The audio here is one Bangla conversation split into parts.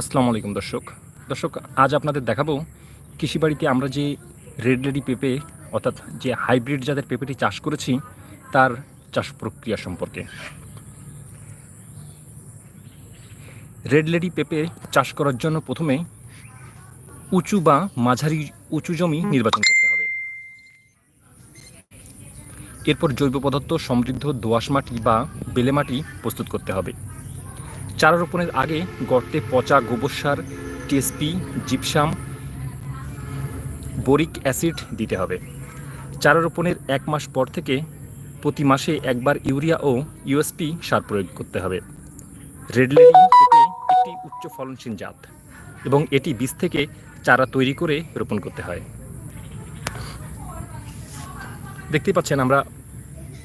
আসসালামু আলাইকুম দর্শক। দর্শক, আজ আপনাদের দেখাবো কৃষিবাড়িতে আমরা যে রেড লেডি পেঁপে, অর্থাৎ যে হাইব্রিড জাতের পেঁপেটি চাষ করেছি, তার চাষ প্রক্রিয়া সম্পর্কে। রেড লেডি পেঁপে চাষ করার জন্য প্রথমে উঁচু বা মাঝারি, উঁচু জমি নির্বাচন করতে হবে। এরপর জৈব পদার্থ, সমৃদ্ধ দোআঁশ মাটি বা বেলে মাটি প্রস্তুত করতে হবে। চারা রোপণের আগে গর্তে পচা গোবর সার, টিএসপি, জিপসাম, বোরিক অ্যাসিড দিতে হবে। চারা রোপণের এক মাস পর থেকে প্রতি মাসে একবার ইউরিয়া ও ইউএসপি সার প্রয়োগ করতে হবে। রেড লেডি পেঁপে একটি উচ্চ ফলনশীল জাত এবং এটি বীজ থেকে চারা তৈরি করে রোপণ করতে হয়। দেখতে পাচ্ছেন আমরা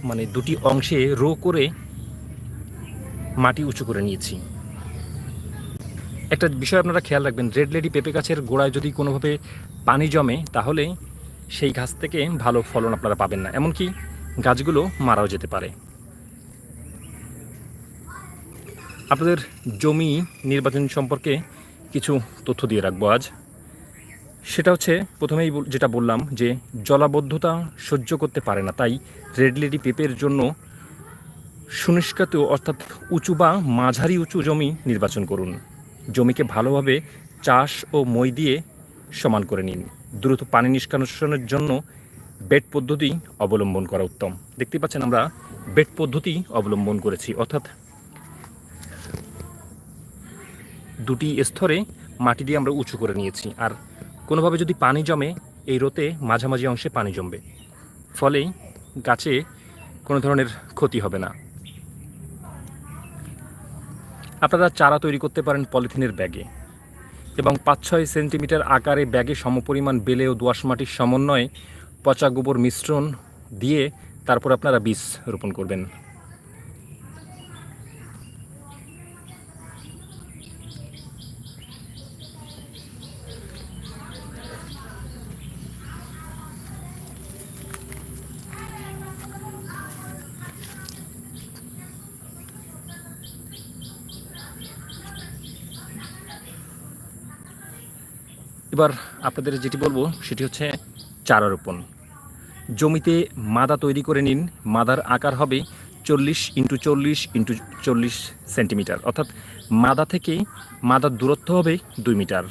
মানে দুটি অংশে রো করে মাটি উঁচু করে নিয়েছি। একটা বিষয় আপনারা খেয়াল রাখবেন, রেড লেডি পেঁপে গাছের গোড়ায় যদি কোনোভাবে পানি জমে, তাহলে সেই গাছ থেকে ভালো ফলন আপনারা পাবেন না। এমনকি গাছগুলো মারাও যেতে পারে। আপনাদের জমি নির্বাচন সম্পর্কে কিছু তথ্য দিয়ে রাখব আজ। সেটা হচ্ছে, প্রথমেই যেটা বললাম যে জলাবদ্ধতা সহ্য করতে পারে না, তাই রেড লেডি পেঁপের জন্য সুনিষ্কাত অর্থাৎ উঁচু বা মাঝারি উঁচু জমি নির্বাচন করুন। জমিকে ভালোভাবে চাষ ও মই দিয়ে সমান করে নিন। দ্রুত পানি নিষ্কাশনের জন্য বেড পদ্ধতি অবলম্বন করা উত্তম। দেখতে পাচ্ছেন আমরা বেড পদ্ধতি অবলম্বন করেছি। অর্থাৎ দুটি স্তরে মাটি দিয়ে আমরা উঁচু করে নিয়েছি। আর কোনোভাবে যদি পানি জমে, এই রোতে মাঝামাঝি অংশে পানি জমবে। ফলে গাছে কোনো ধরনের ক্ষতি হবে না। আপনারা চারা তৈরি করতে পারেন পলিথিনের ব্যাগে। এবং পাঁচ ছয় সেন্টিমিটার আকারে ব্যাগে সমপরিমাণ বেলে ও দোয়াশ মাটির সমন্বয়ে পচা গোবর মিশ্রণ দিয়ে তারপর আপনারা বীজ রোপণ করবেন। এবার আপনাদের যেটি বলব, সেটি হচ্ছে চারা রোপণ। জমিতে মাদা তৈরি করে নিন, মাদার আকার হবে চল্লিশ ইন্টু চল্লিশ ইন্টু চল্লিশ সেন্টিমিটার। অর্থাৎ মাদা থেকে মাদার দূরত্ব হবে দুই মিটার।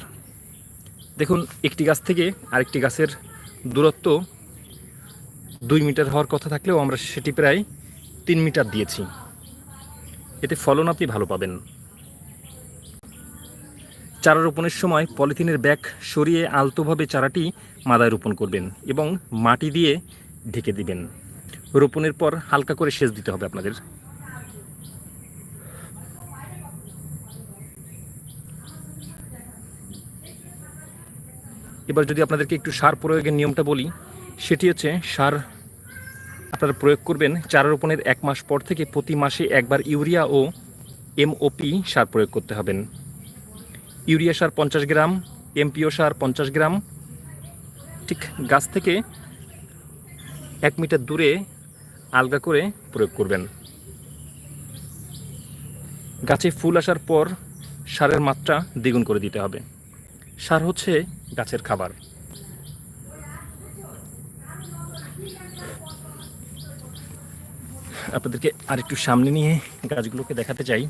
দেখুন, একটি গাছ থেকে আরেকটি গাছের দূরত্ব দুই মিটার হওয়ার কথা থাকলেও আমরা সেটি প্রায় তিন মিটার দিয়েছি। এতে ফলন আপনি ভালো পাবেন। চারা রোপণের সময় পলিথিনের ব্যাগ সরিয়ে আলতোভাবে চারাটি মাদায় রোপণ করবেন এবং মাটি দিয়ে ঢেকে দিবেন। রোপণের পর হালকা করে সেচ দিতে হবে আপনাদের। এবার যদি আপনাদেরকে একটু সার প্রয়োগের নিয়মটা বলি, সেটি হচ্ছে সার আপনারা প্রয়োগ করবেন চারা রোপণের এক মাস পর থেকে প্রতি মাসে একবার ইউরিয়া ও এমওপি সার প্রয়োগ করতে হবেন। ইউরিয়া সার পঞ্চাশ গ্রাম, এমপিও সার পঞ্চাশ গ্রাম। ঠিক গাছ থেকে এক মিটার দূরে আলগা করে প্রয়োগ করবেন। গাছে ফুল আসার পর সারের মাত্রা দ্বিগুণ করে দিতে হবে। সার হচ্ছে গাছের খাবার। আপনাদেরকে আরেকটু সামনে নিয়ে গাছগুলোকে দেখাতে চাই।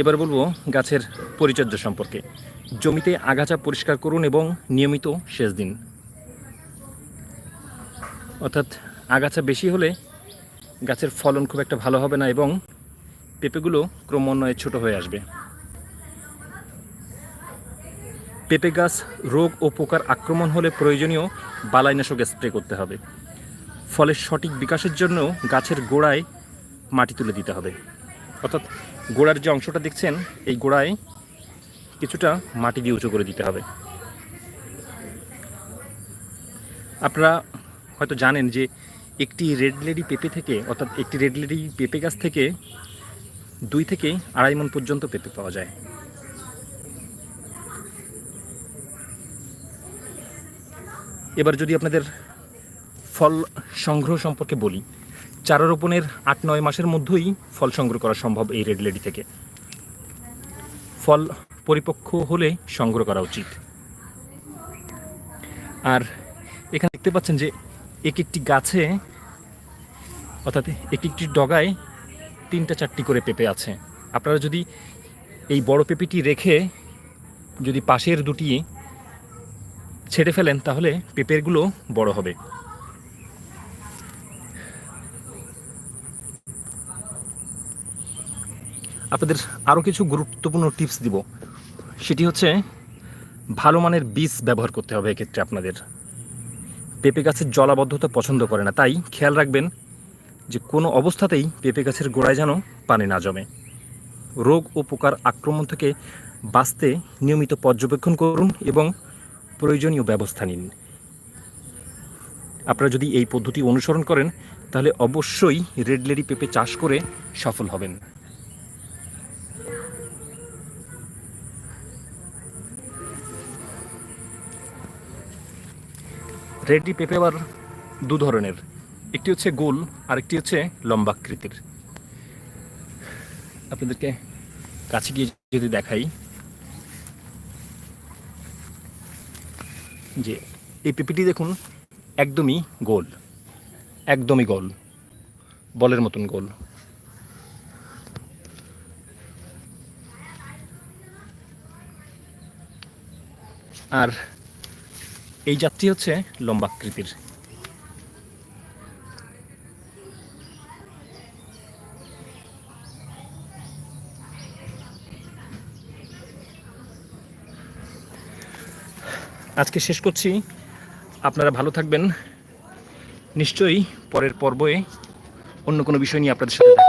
এবার বলব গাছের পরিচর্যা সম্পর্কে। জমিতে আগাছা পরিষ্কার করুন এবং নিয়মিত সেচ দিন। অর্থাৎ আগাছা বেশি হলে গাছের ফলন খুব একটা ভালো হবে না এবং পেঁপেগুলো ক্রমান্বয়ে ছোট হয়ে আসবে। পেঁপে গাছ রোগ ও পোকার আক্রমণ হলে প্রয়োজনীয় বালাইনাশক স্প্রে করতে হবে। ফলের সঠিক বিকাশের জন্য গাছের গোড়ায় মাটি তুলে দিতে হবে। অর্থাৎ গোড়ার যে অংশটা দেখছেন, এই গোড়ায় কিছুটা মাটি দিয়ে উঁচু করে দিতে হবে। আপনারা হয়তো জানেন যে একটি রেড লেডি পেঁপে থেকে, অর্থাৎ একটি রেড লেডি পেঁপে গাছ থেকে দুই থেকে আড়াই মন পর্যন্ত পেঁপে পাওয়া যায়। এবার যদি আপনাদের ফল সংগ্রহ সম্পর্কে বলি চারা রোপণের আট নয় মাসের মধ্যেই ফল সংগ্রহ করা সম্ভব এই রেড লেডি থেকে। ফল পরিপক্ক হলে সংগ্রহ করা উচিত। আর এখানে দেখতে পাচ্ছেন যে এক একটি গাছে, অর্থাৎ এক একটি ডগায় তিনটা চারটি করে পেঁপে আছে। আপনারা যদি এই বড় পেঁপেটি রেখে যদি পাশের দুটি ছেড়ে ফেলেন, তাহলে পেঁপেরগুলো বড় হবে। আপনাদের আরও কিছু গুরুত্বপূর্ণ টিপস দিব। সেটি হচ্ছে, ভালো মানের বীজ ব্যবহার করতে হবে এক্ষেত্রে আপনাদের। পেঁপে গাছের জলাবদ্ধতা পছন্দ করে না, তাই খেয়াল রাখবেন যে কোনো অবস্থাতেই পেঁপে গাছের গোড়ায় যেন পানি না জমে। রোগ ও পোকার আক্রমণ থেকে বাঁচতে নিয়মিত পর্যবেক্ষণ করুন এবং প্রয়োজনীয় ব্যবস্থা নিন। আপনারা যদি এই পদ্ধতি অনুসরণ করেন, তাহলে অবশ্যই রেড লেডি পেঁপে চাষ করে সফল হবেন। রেডি পেঁপে আবার দু ধরনের। একটি হচ্ছে গোল আর একটি হচ্ছে লম্বাকৃতির আপনাদেরকে কাছে গিয়ে যদি দেখাই যে এই পেঁপেটি দেখুন, একদমই গোল একদমই গোল, বলের মতন গোল। আর এই জাতটি হচ্ছে লম্বাকৃতির আজকে শেষ করছি। আপনারা ভালো থাকবেন। নিশ্চয়ই পরের পর্বে অন্য কোনো বিষয় নিয়ে আপনাদের সাথে